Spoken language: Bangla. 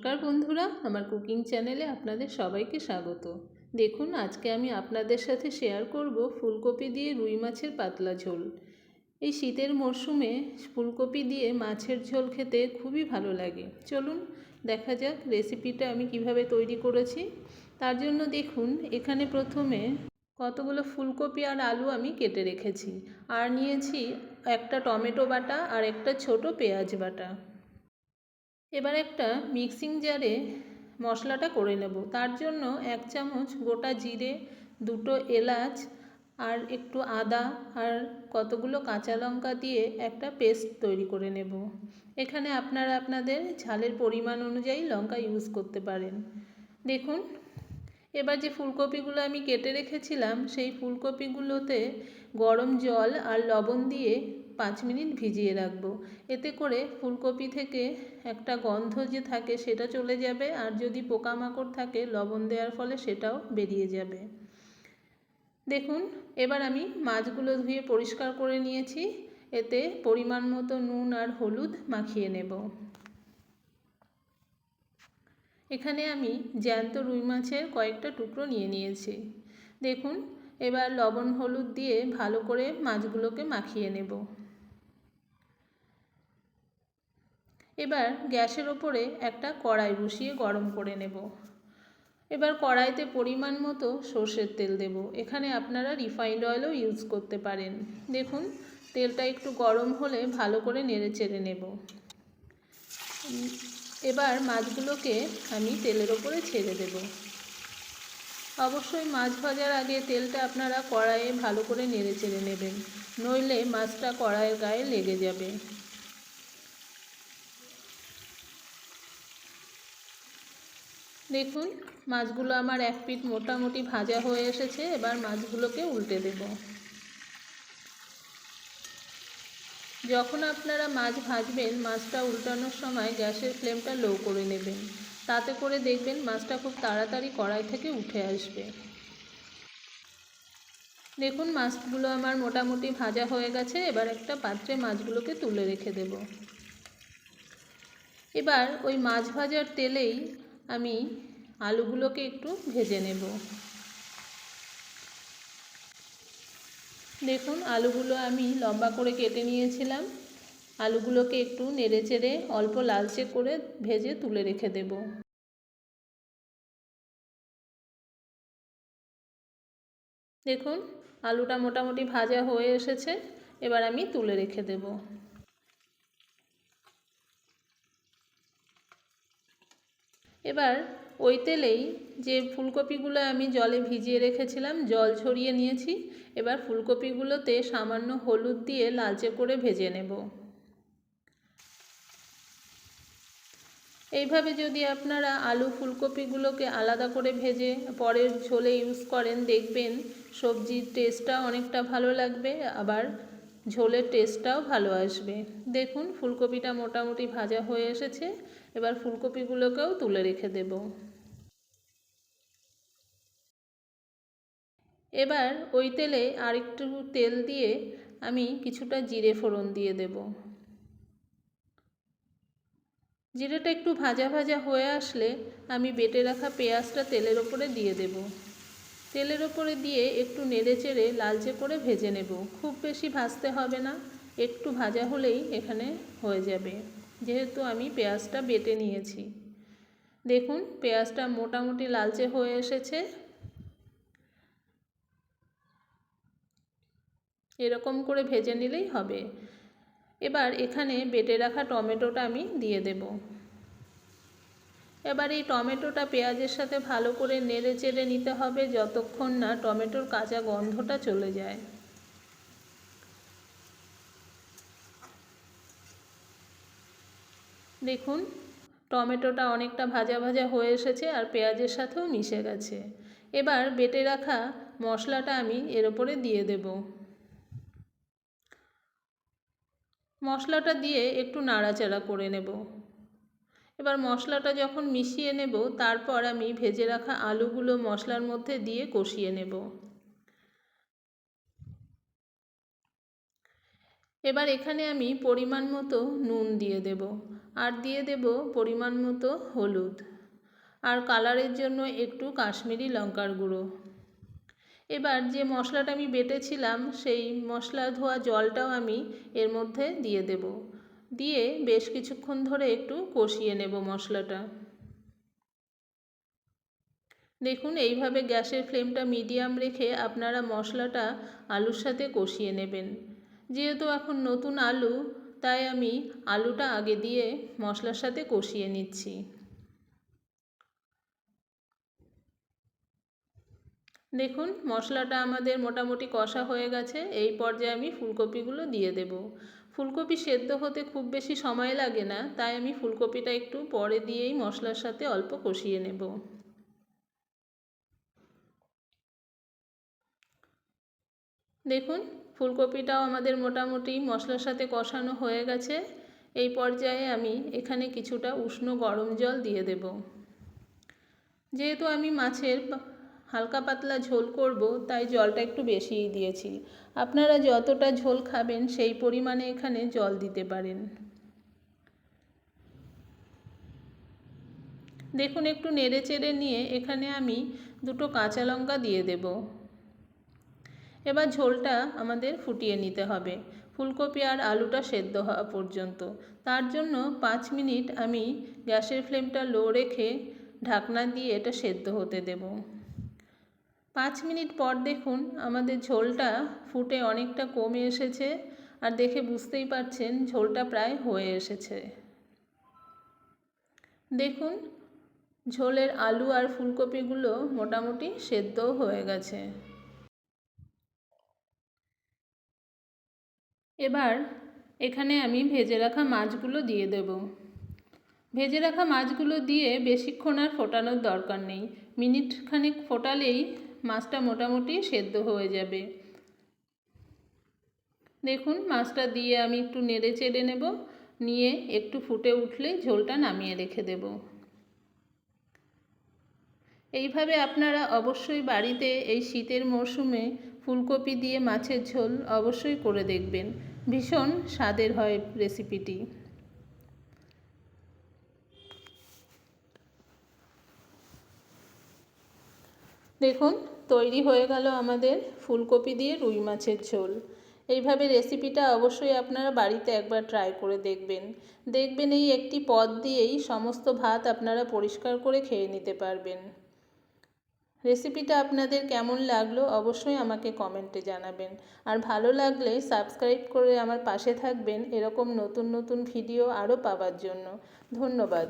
নমস্কার বন্ধুরা, আমার কুকিং চ্যানেলে আপনাদের সবাইকে স্বাগত। দেখুন, আজকে আমি আপনাদের সাথে শেয়ার করব ফুলকপি দিয়ে রুই মাছের পাতলা ঝোল। এই শীতের মরশুমে ফুলকপি দিয়ে মাছের ঝোল খেতে খুবই ভালো লাগে। চলুন, দেখা যাক রেসিপিটা আমি কীভাবে তৈরি করেছি। তার জন্য দেখুন, এখানে প্রথমে কতগুলো ফুলকপি আর আলু আমি কেটে রেখেছি। আর নিয়েছি একটা টমেটো বাটা আর একটা ছোট পেঁয়াজ বাটা। এবার একটা মিক্সিং জারে মশলাটা করে নেব। তার জন্য এক চামচ গোটা জিরে, দুটো এলাচ আর একটু আদা আর কতগুলো কাঁচা লঙ্কা দিয়ে একটা পেস্ট তৈরি করে নেব। এখানে আপনারা আপনাদের ঝালের পরিমাণ অনুযায়ী লঙ্কা ইউজ করতে পারেন। দেখুন, এবার যে ফুলকপিগুলো আমি কেটে রেখেছিলাম, সেই ফুলকপিগুলোতে গরম জল আর লবণ দিয়ে পাঁচ মিনিট ভিজিয়ে রাখব। এতে করে ফুলকপি থেকে একটা গন্ধ যে থাকে সেটা চলে যাবে আর যদি পোকামাকড় থাকে, লবণ দেওয়ার ফলে সেটাও বেরিয়ে যাবে। দেখুন, এবার আমি মাছগুলো ধুয়ে পরিষ্কার করে নিয়েছি। এতে পরিমাণ মতো নুন আর হলুদ মাখিয়ে নেব। এখানে আমি জ্যান্ত রুই মাছের কয়েকটা টুকরো নিয়ে নিয়েছি। দেখুন, এবার লবণ হলুদ দিয়ে ভালো করে মাছগুলোকে মাখিয়ে নেব। এবার গ্যাসের ওপরে একটা কড়াই বসিয়ে গরম করে নেব। এবার কড়াইতে পরিমাণ মতো সর্ষের তেল দেব। এখানে আপনারা রিফাইন্ড অয়েলও ইউজ করতে পারেন। দেখুন, তেলটা একটু গরম হলে ভালো করে নেড়ে চেড়ে নেব। এবার মাছগুলোকে আমি তেলের ওপরে ছেড়ে দেব। অবশ্যই মাছ ভাজার আগে তেলটা আপনারা কড়াইয়ে ভালো করে নেড়ে চেড়ে নেবেন। নইলে মাছটা কড়াইয়ের গায়ে লেগে যাবে। দেখুন, মাছগুলো আমার এক পিঠ মোটামুটি ভাজা হয়ে এসেছে, এবার মাছগুলোকে উল্টে দেব। যখন আপনারা মাছ ভাজবেন, মাছটা উল্টানোর সময় গ্যাসের ফ্লেমটা লো করে নেবেন। তাতে করে দেখবেন মাছটা খুব তাড়াতাড়ি কড়াই থেকে উঠে আসবে। দেখুন, মাছগুলো আমার মোটামুটি ভাজা হয়ে গেছে, এবার একটা পাত্রে মাছগুলোকে তুলে রেখে দেব। এবার ওই মাছ ভাজার তেলেই আমি আলুগুলোকে একটু ভেজে নেব। দেখুন, আলুগুলো আমি লম্বা করে কেটে নিয়েছিলাম। আলুগুলোকে একটু নেড়ে চেড়ে অল্প লালচে করে ভেজে তুলে রেখে দেব। দেখুন, আলুটা মোটামুটি ভাজা হয়ে এসেছে। এবার আমি তুলে রেখে দেব। এবার ওই তেলেই যে ফুলকপিগুলো আমি জলে ভিজিয়ে রেখেছিলাম, জল ছড়িয়ে নিয়েছি। এবার ফুলকপিগুলোতে সামান্য হলুদ দিয়ে লালচে করে ভেজে নেব। এইভাবে যদি আপনারা আলু ফুলকপিগুলোকে আলাদা করে ভেজে পরের ঝোলে ইউজ করেন, দেখবেন সবজির টেস্টটা অনেকটা ভালো লাগবে, আবার ঝোলের টেস্টটাও ভালো আসবে। দেখুন, ফুলকপিটা মোটামুটি ভাজা হয়ে এসেছে। এবার ফুলকপিগুলোকেও তুলে রেখে দেব। এবার ওই তেলে আরেকটু তেল দিয়ে আমি কিছুটা জিরে ফোড়ন দিয়ে দেব। জিরেটা একটু ভাজা ভাজা হয়ে আসলে আমি বেটে রাখা পেঁয়াজটা তেলের ওপরে দিয়ে দেব। তেলের ওপরে দিয়ে একটু নেড়ে চেড়ে লালচে করে ভেজে নেব। খুব বেশি ভাজতে হবে না, একটু ভাজা হলেই এখানে হয়ে যাবে। যেহেতু আমি পেঁয়াজটা বেটে নিয়েছি। দেখুন, পেঁয়াজটা মোটামুটি লালচে হয়ে এসেছে। এরকম করে ভেজে নিলেই হবে। এবার এখানে বেটে রাখা টমেটোটা আমি দিয়ে দেব। এবার এই টমেটোটা পেঁয়াজের সাথে ভালো করে নেড়ে চেড়ে নিতে হবে, যতক্ষণ না টমেটোর কাঁচা গন্ধটা চলে যায়। দেখুন, টমেটোটা অনেকটা ভাজা ভাজা হয়ে এসেছে আর পেঁয়াজের সাথেও মিশে গেছে। এবার বেটে রাখা মশলাটা আমি এর ওপরে দিয়ে দেব। মশলাটা দিয়ে একটু নাড়াচাড়া করে নেব। এবার মশলাটা যখন মিশিয়ে নেব, তারপর আমি ভেজে রাখা আলুগুলো মশলার মধ্যে দিয়ে কষিয়ে নেব। এবার এখানে আমি পরিমাণ মতো নুন দিয়ে দেব, আর দিয়ে দেব পরিমাণ মতো হলুদ, আর কালারের জন্য একটু কাশ্মীরি লঙ্কার গুঁড়ো। এবার যে মশলাটা আমি বেটেছিলাম, সেই মশলা ধোয়া জলটাও আমি এর মধ্যে দিয়ে দেব। দিয়ে বেশ কিছুক্ষণ ধরে একটু কষিয়ে নেব মশলাটা। দেখুন, এইভাবে গ্যাসের ফ্লেমটা মিডিয়াম রেখে আপনারা মশলাটা আলুর সাথে কষিয়ে নেবেন। যেহেতু এখন নতুন আলু, তাই আমি আলুটা আগে দিয়ে মশলার সাথে কষিয়ে নিচ্ছি। দেখুন, মশলাটা আমাদের মোটামুটি কষা হয়ে গেছে। এই পর্যায়ে আমি ফুলকপিগুলো দিয়ে দেব। ফুলকপি সেদ্ধ হতে খুব বেশি সময় লাগে না, তাই আমি ফুলকপিটা একটু পরে দিয়েই মশলার সাথে অল্প কষিয়ে নেব। দেখুন ফুলকপিটাও আমাদের মোটামুটি মশলার সাথে কষানো হয়ে গেছে। এই পর্যায়ে আমি এখানে কিছুটা উষ্ণ গরম জল দিয়ে দেব। যেহেতু আমি মাছের হালকা পাতলা ঝোল করব, তাই জলটা একটু বেশিই দিয়েছি। আপনারা যতটা ঝোল খাবেন, সেই পরিমাণে এখানে জল দিতে পারেন। দেখুন, একটু নেড়ে চেড়ে নিয়ে এখানে আমি দুটো কাঁচা লঙ্কা দিয়ে দেব। এবার ঝোলটা আমাদের ফুটিয়ে নিতে হবে। ফুলকপি আর আলুটা সেদ্ধ হওয়া পর্যন্ত। তার জন্য পাঁচ মিনিট আমি গ্যাসের ফ্লেমটা লো রেখে ঢাকনা দিয়ে এটা সেদ্ধ হতে দেব। পাঁচ মিনিট পর দেখুন আমাদের ঝোলটা ফুটে অনেকটা কমে এসেছে আর দেখে বুঝতেই পারছেন ঝোলটা প্রায় হয়ে এসেছে। দেখুন ঝোলের আলু আর ফুলকপিগুলো মোটামুটি সেদ্ধও হয়ে গেছে। এবার এখানে আমি ভেজে রাখা মাছগুলো দিয়ে দেব। ভেজে রাখা মাছগুলো দিয়ে বেশিক্ষণ আর ফোটানোর দরকার নেই। মিনিট খানেক ফোটালেই মাছটা মোটামুটি সেদ্ধ হয়ে যাবে। দেখুন, মাছটা দিয়ে আমি একটু নেড়ে চেড়ে নেব। নিয়ে একটু ফুটে উঠলেই ঝোলটা নামিয়ে রেখে দেব। এইভাবে আপনারা অবশ্যই বাড়িতে এই শীতের মরশুমে ফুলকপি দিয়ে মাছের ঝোল অবশ্যই করে দেখবেন। ভীষণ স্বাদের হয় রেসিপিটি দেখুন, তৈরি হয়ে গেল আমাদের ফুলকপি দিয়ে রুই মাছের ঝোল। এইভাবে রেসিপিটা অবশ্যই আপনারা বাড়িতে একবার ট্রাই করে দেখবেন। দেখবেন এই একটি পদ দিয়েই সমস্ত ভাত আপনারা পরিষ্কার করে খেয়ে নিতে পারবেন। রেসিপিটা আপনাদের কেমন লাগল অবশ্যই আমাকে কমেন্টে জানাবেন। আর ভালো লাগলে সাবস্ক্রাইব করে আমার পাশে থাকবেন এরকম নতুন নতুন ভিডিও আরও পাওয়ার জন্য। ধন্যবাদ।